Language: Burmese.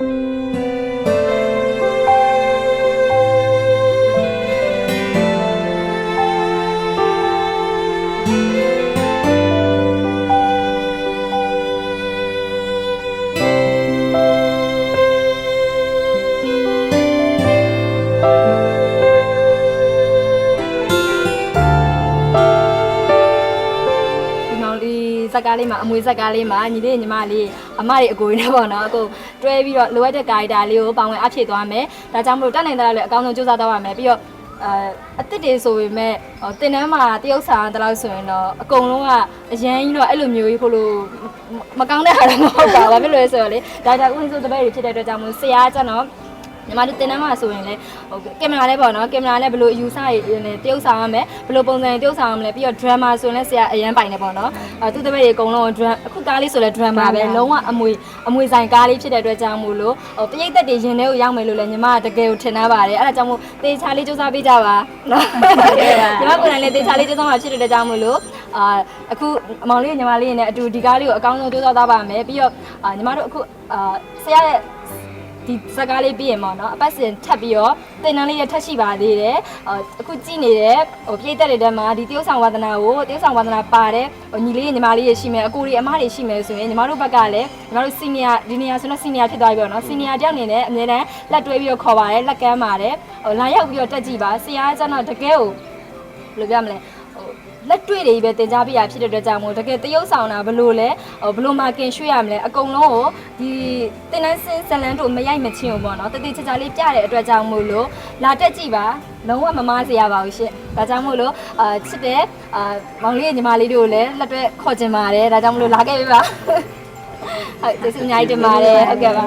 ဒီ ဇက်ကားလေးမှာအမွေဇက်ကားလေးမှာညီလေးညီမလေးအမတွေအကိုတွေနဲ့ပေါ့နော်အကိုတွဲပြီးတော့လိုအပ်တဲ့ကာရီတာလေးကိုပောင်ဝင်အဖြည့်သွားမယ်ဒါကြောင့်မလို့တက်နိုင်တဲ့လည်းအကောင်းဆုံးစူးစမ်းသွားပါမယ်ပြီးတော့အဲအစ်စ်တွေဆိုပေမဲ့ဟိုတင်တန်းမှာတရုပ်ဆောင်တလောက်ဆိုရင်တော့အကုန်လုံးကအရန်ကြီးတော့အဲ့လိုမျိုးကြီးဖို့လို့မကောင်းတဲ့ဟာတော့မဟုတ်ပါဘူးဘာဖြစ်လို့လဲဆိုတော့လေဒါဒါဥပဒေဆိုတပည့်တွေဖြစ်တဲ့အတွက်ကြောင့်မို့ဆရာကကျွန်တော် ညီမတို့တင်တန်းမှာဆိုရင်လေဟိုကင်မရာလေးပေါ့နော်ကင်မရာလေးဘယ်လိုအယူဆရည်နဲ့တရုပ်ဆောင်ရမယ်ဘယ်လိုပုံစံတရုပ်ဆောင်ရမလဲပြီးတော့ drama ဆိုရင်လည်းဆရာအရန်ပိုင်နေပေါ့နော်အဲသူတပည့်တွေအကုန်လုံး drama အခုကားလေးဆိုလဲ drama ပဲလုံးဝအမွေအမွေဆိုင်ကားလေးဖြစ်တဲ့အတွက်ကြောင့်မို့လို့ဟိုပရိသတ်တွေရင်ထဲကိုရောက်မယ်လို့လည်းညီမကတကယ်ကိုထင်ထားပါတယ်အဲ့ဒါကြောင့်မို့တေချာလေးစူးစမ်းပေးကြပါနော်ညီမကိုယ်တိုင်လည်းတေချာလေးစူးစမ်းမှာဖြစ်တဲ့အတွက်ကြောင့်မို့လို့အာအခုအမောင်လေးညီမလေးနဲ့အတူဒီကားလေးကိုအကောင်းဆုံးစူးစမ်းသွားပါမယ်ပြီးတော့အာညီမတို့အခုအာဆရာရဲ့ ဒီစကားလေးပြီးရင်ပေါ့နော်အပတ်စဉ်ထပ်ပြီးတော့တင်တန်းလေးရထပ်ရှိပါသေးတယ်ဟိုအခုကြည့်နေတဲ့ဟိုပြည့်တက်တွေထဲမှာဒီတရုတ်ဆောင်ဝါသနာကိုတရုတ်ဆောင်ဝါသနာပါတဲ့ဟိုညီလေးညီမလေးရရှိမယ်အကိုတွေအမတွေရှိမယ်ဆိုရင်ညီမတို့ဘက်ကလည်းညီမတို့စီနီယာဒီနေရာဆိုတော့စီနီယာဖြစ်သွားပြီပေါ့နော်စီနီယာတယောက်အနေနဲ့အမြဲတမ်းလက်တွဲပြီးတော့ခေါ်ပါတယ်လက်ကမ်းပါတယ်ဟိုလာရောက်ပြီးတော့တက်ကြည့်ပါဆရာကကျတော့တကယ်ကိုဘယ်လိုပြောမလဲဟို လက်တွေ့တွေပဲတင် जा ပြရဖြစ်တဲ့အတွက်ကြောင့်မို့တကယ်တရုပ်ဆောင်တာဘယ်လိုလဲဟိုဘယ်လိုမှကင်ရွှေ့ရမလဲအကုန်လုံးကိုဒီတင်တန်းစင်ဇလန်တို့မရိုက်မချင်းဘူးပေါ့နော်တတိချာချာလေးပြတဲ့အတွက်ကြောင့်မို့လို့လာတက်ကြည့်ပါလုံးဝမမားစေရပါဘူးရှင့်ဒါကြောင့်မို့လို့အာချစ်တဲ့အာမောင်လေးရဲ့ညီမလေးတို့ကိုလည်းလက်တွဲခေါ်ချင်ပါတယ်ဒါကြောင့်မို့လို့လာခဲ့ပြီပါဟုတ်ကျေးဇူးအများကြီးတင်ပါတယ်ဟုတ်ကဲ့ပါ